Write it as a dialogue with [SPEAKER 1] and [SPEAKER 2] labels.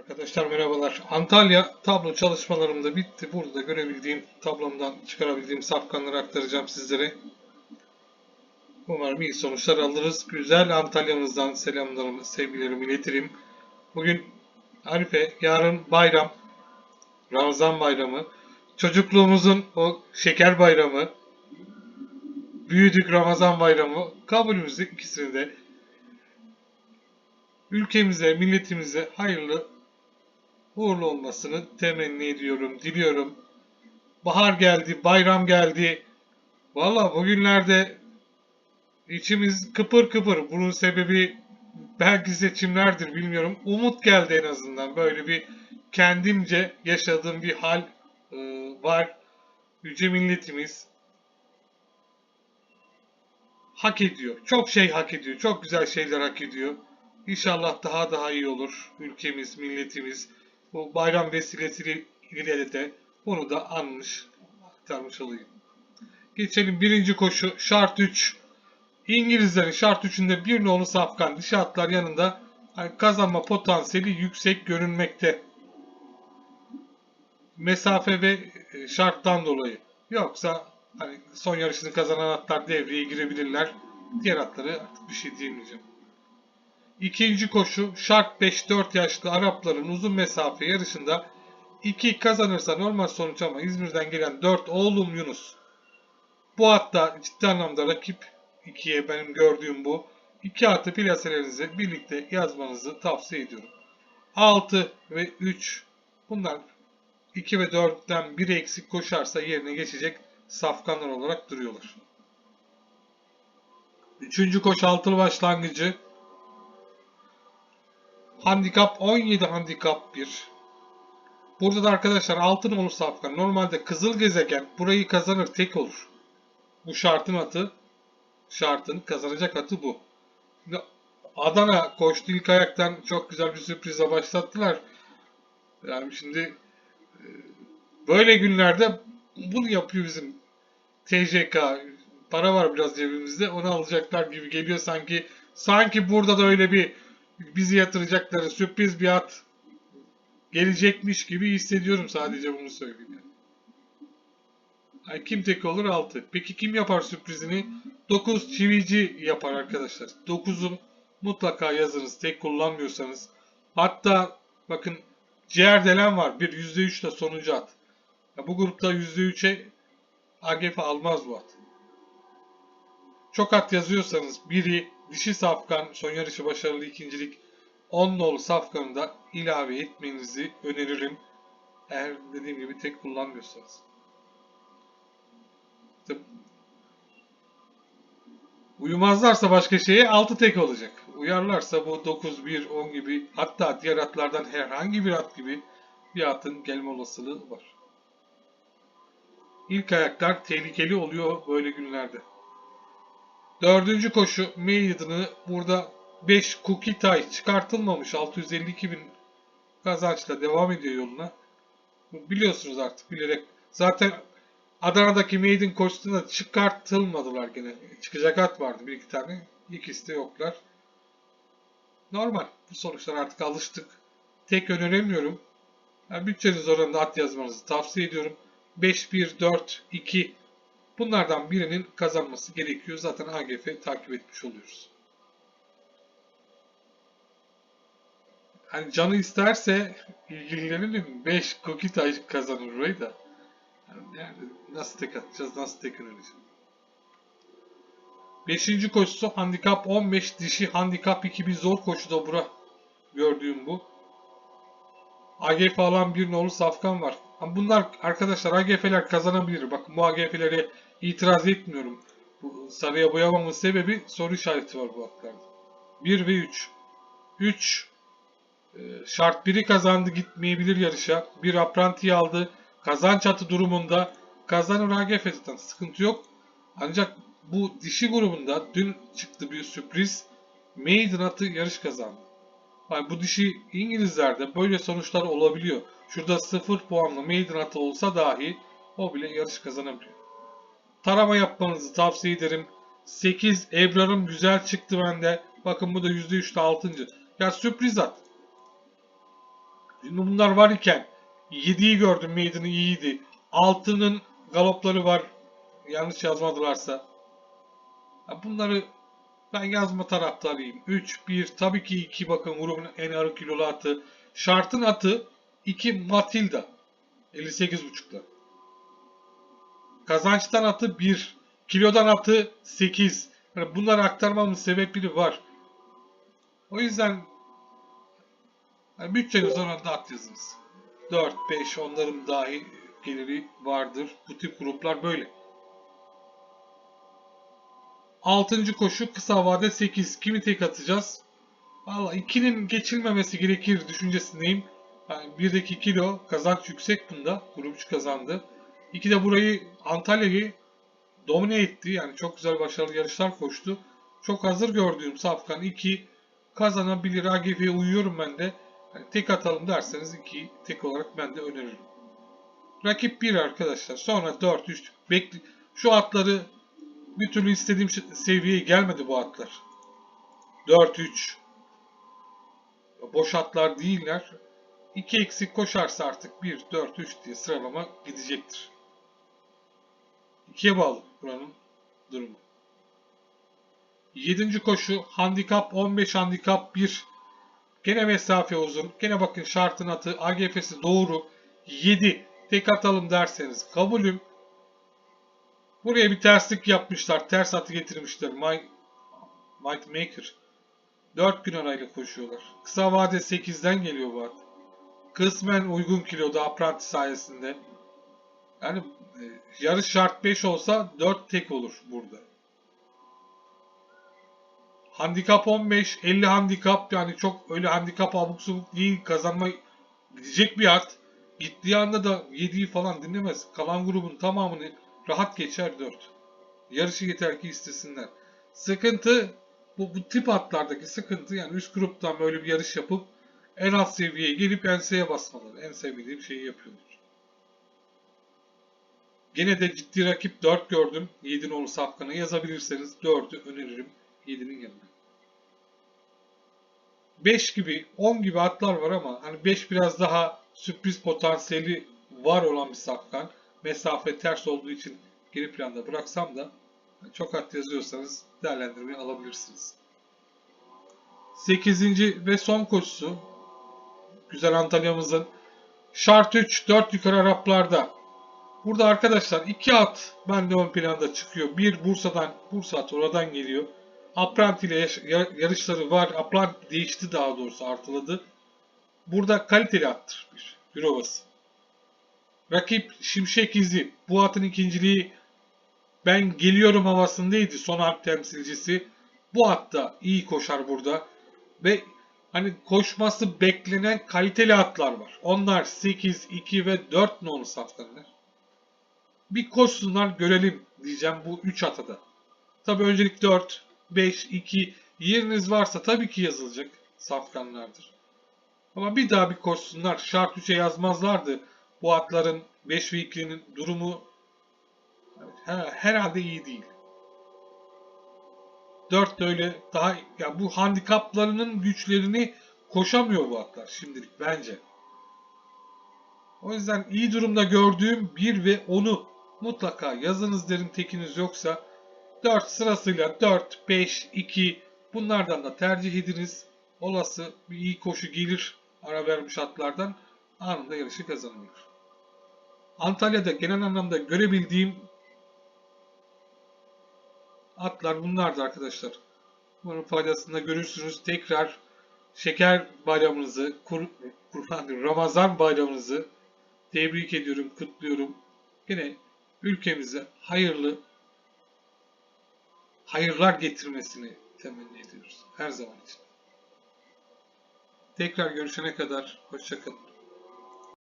[SPEAKER 1] Arkadaşlar merhabalar. Antalya tablo çalışmalarım da bitti. Burada görebildiğim tablomdan çıkarabildiğim safkanları aktaracağım sizlere. Umarım iyi sonuçlar alırız. Güzel Antalya'mızdan selamlarımı, sevgilerimi iletirim. Bugün Arife, yarın bayram. Ramazan bayramı. Çocukluğumuzun o şeker bayramı. Büyüdük Ramazan bayramı. Kabulümüzü ikisini de ülkemize, milletimize hayırlı uğurlu olmasını temenni ediyorum, diliyorum. Bahar geldi, bayram geldi. Valla bugünlerde içimiz kıpır kıpır. Bunun sebebi belki seçimlerdir bilmiyorum. Umut geldi en azından. Böyle bir kendimce yaşadığım bir hal e, var. Yüce milletimiz hak ediyor. Çok şey hak ediyor. Çok güzel şeyler hak ediyor. İnşallah daha daha iyi olur ülkemiz, milletimiz. Bu bayram vesilesiyle de bunu da anmış, aktarmış olayım. Geçelim birinci koşu şart 3. İngilizlerin şart 3'ünde bir nolu safkan dişi atlar yanında kazanma potansiyeli yüksek görünmekte. Mesafe ve e, şarttan dolayı. Yoksa hani son yarışını kazanan atlar devreye girebilirler. Diğer atları artık bir şey diyemeyeceğim. İkinci koşu şart 5-4 yaşlı Arapların uzun mesafe yarışında 2 kazanırsa normal sonuç ama İzmir'den gelen 4 oğlum Yunus. Bu hatta ciddi anlamda rakip 2'ye benim gördüğüm bu. 2 artı plaselerinizi birlikte yazmanızı tavsiye ediyorum. 6 ve 3 bunlar 2 ve 4'ten biri eksik koşarsa yerine geçecek safkanlar olarak duruyorlar. Üçüncü koşu altılı başlangıcı Handikap 17 handikap 1. Burada da arkadaşlar altın olur safkan. Normalde kızıl gezegen burayı kazanır tek olur. Bu şartın atı. Şartın kazanacak atı bu. Adana koştu ilk ayaktan çok güzel bir sürprize başlattılar. Yani şimdi e, böyle günlerde bunu yapıyor bizim TJK. Para var biraz cebimizde onu alacaklar gibi geliyor sanki. Sanki burada da öyle bir bizi yatıracakları sürpriz bir at gelecekmiş gibi hissediyorum sadece bunu söyleyeyim. Yani. Ay, kim tek olur 6. Peki kim yapar sürprizini? 9 çivici yapar arkadaşlar. 9'un mutlaka yazınız tek kullanmıyorsanız. Hatta bakın ciğer delen var. Bir %3 de sonuncu at. Ya bu grupta %3'e AGF almaz bu at. Çok at yazıyorsanız biri dişi safkan son yarışı başarılı ikincilik 10 nolu safkanı da ilave etmenizi öneririm. Eğer dediğim gibi tek kullanmıyorsanız. Uyumazlarsa başka şeye 6 tek olacak. Uyarlarsa bu 9, 1, 10 gibi hatta diğer atlardan herhangi bir at gibi bir atın gelme olasılığı var. İlk ayaklar tehlikeli oluyor böyle günlerde. Dördüncü koşu Maiden'ı burada 5 cookie tie çıkartılmamış 652 bin kazançla devam ediyor yoluna. Biliyorsunuz artık bilerek. Zaten Adana'daki Maiden koşusunda çıkartılmadılar gene. Çıkacak at vardı bir iki tane. İkisi de yoklar. Normal. Bu sonuçlar artık alıştık. Tek öneremiyorum. Yani bütçeniz oranında at yazmanızı tavsiye ediyorum. 5, 1, 4, 2 Bunlardan birinin kazanması gerekiyor. Zaten AGF takip etmiş oluyoruz. Hani canı isterse ilgilenelim. 5 Kokitay kazanır orayı da. Yani nasıl tek atacağız, nasıl tek önereceğim. Beşinci koşusu handikap 15 dişi handikap 2 bir zor koşu da bura gördüğüm bu. AGF alan bir nolu safkan var. Bunlar arkadaşlar AGF'ler kazanabilir. Bakın bu AGF'lere itiraz etmiyorum. Bu sarıya boyamamın sebebi soru işareti var bu atlarda. 1 ve 3. 3 e, şart 1'i kazandı gitmeyebilir yarışa. Bir apranti aldı. Kazanç atı durumunda kazanır AGF zaten sıkıntı yok. Ancak bu dişi grubunda dün çıktı bir sürpriz. Maiden atı yarış kazandı. Yani bu dişi İngilizlerde böyle sonuçlar olabiliyor. Şurada 0 puanlı maiden atı olsa dahi o bile yarış kazanabiliyor. Tarama yapmanızı tavsiye ederim. 8 Ebrar'ım güzel çıktı bende. Bakın bu da %3'te 6. Ya sürpriz at. Şimdi bunlar var iken 7'yi gördüm meydanı iyiydi. 6'nın galopları var. Yanlış yazmadılarsa. Ya bunları ben yazma taraftarıyım. 3, 1, tabii ki 2 bakın grubun en ağır kilolu atı. Şartın atı 2 Matilda. 58.5'da. Kazançtan atı 1. Kilodan atı 8. Yani bunları aktarmamın sebepleri var. O yüzden yani bütçeniz oranında at yazınız. 4, 5 onların dahi geliri vardır. Bu tip gruplar böyle. Altıncı koşu kısa vade 8. Kimi tek atacağız? Valla 2'nin geçilmemesi gerekir düşüncesindeyim. Yani 1'deki kilo kazanç yüksek bunda. Grupçu kazandı. 2 de burayı Antalya'yı domine etti. Yani çok güzel başarılı yarışlar koştu. Çok hazır gördüğüm Safkan 2 kazanabilir. AGF'ye uyuyorum ben de. Yani tek atalım derseniz 2 tek olarak ben de öneririm. Rakip 1 arkadaşlar. Sonra 4 3 bekle şu atları bir türlü istediğim ş- seviyeye gelmedi bu atlar. 4 3 boş atlar değiller. 2 eksik koşarsa artık 1 4 3 diye sıralama gidecektir. 2'ye bağlı buranın durumu. 7. koşu handikap 15 handikap 1. Gene mesafe uzun. Gene bakın şartın atı AGF'si doğru. 7. Tek atalım derseniz kabulüm. Buraya bir terslik yapmışlar. Ters atı getirmişler. My, Might Maker. 4 gün arayla koşuyorlar. Kısa vade 8'den geliyor bu at. Kısmen uygun kiloda apprenti sayesinde. Yani yarış şart 5 olsa 4 tek olur burada. Handikap 15, 50 handikap yani çok öyle handikap abuk subuk değil kazanma gidecek bir at. Gittiği anda da 7'yi falan dinlemez. Kalan grubun tamamını rahat geçer 4. Yarışı yeter ki istesinler. Sıkıntı bu, bu tip atlardaki sıkıntı yani üst gruptan böyle bir yarış yapıp en alt seviyeye gelip enseye basmaları. En sevdiğim şeyi yapıyorlar. Gene de ciddi rakip 4 gördüm. 7 nolu safkanı yazabilirseniz 4'ü öneririm 7'nin yanına. 5 gibi 10 gibi atlar var ama hani 5 biraz daha sürpriz potansiyeli var olan bir safkan. Mesafe ters olduğu için geri planda bıraksam da çok at yazıyorsanız değerlendirmeyi alabilirsiniz. 8. ve son koşusu güzel Antalya'mızın şart 3 4 yukarı Araplarda. Burada arkadaşlar iki at bende ön planda çıkıyor. Bir Bursa'dan, Bursa at oradan geliyor. Apprenti ile yarışları var. Apprenti değişti daha doğrusu artıladı. Burada kaliteli attır bir. Gürovası. Rakip Şimşek İzi. Bu atın ikinciliği ben geliyorum havasındaydı son harp temsilcisi. Bu at da iyi koşar burada. Ve hani koşması beklenen kaliteli atlar var. Onlar 8, 2 ve 4 nolu safkanlar. Bir koşsunlar görelim diyeceğim bu 3 atada. Tabi öncelik 4, 5, 2 yeriniz varsa tabii ki yazılacak safkanlardır. Ama bir daha bir koşsunlar. Şart 3'e yazmazlardı. Bu atların 5 ve 2'nin durumu her- herhalde iyi değil. 4 de öyle daha ya bu handikaplarının güçlerini koşamıyor bu atlar şimdilik bence. O yüzden iyi durumda gördüğüm 1 ve 10'u mutlaka yazınız derim tekiniz yoksa 4 sırasıyla 4, 5, 2 bunlardan da tercih ediniz. Olası bir iyi koşu gelir ara vermiş atlardan anında yarışı kazanılır. Antalya'da genel anlamda görebildiğim atlar bunlardı arkadaşlar. Umarım faydasını da görürsünüz. Tekrar şeker bayramınızı, kur, Ramazan bayramınızı tebrik ediyorum, kutluyorum. Yine ülkemize hayırlı hayırlar getirmesini temenni ediyoruz her zaman için. Tekrar görüşene kadar hoşçakalın.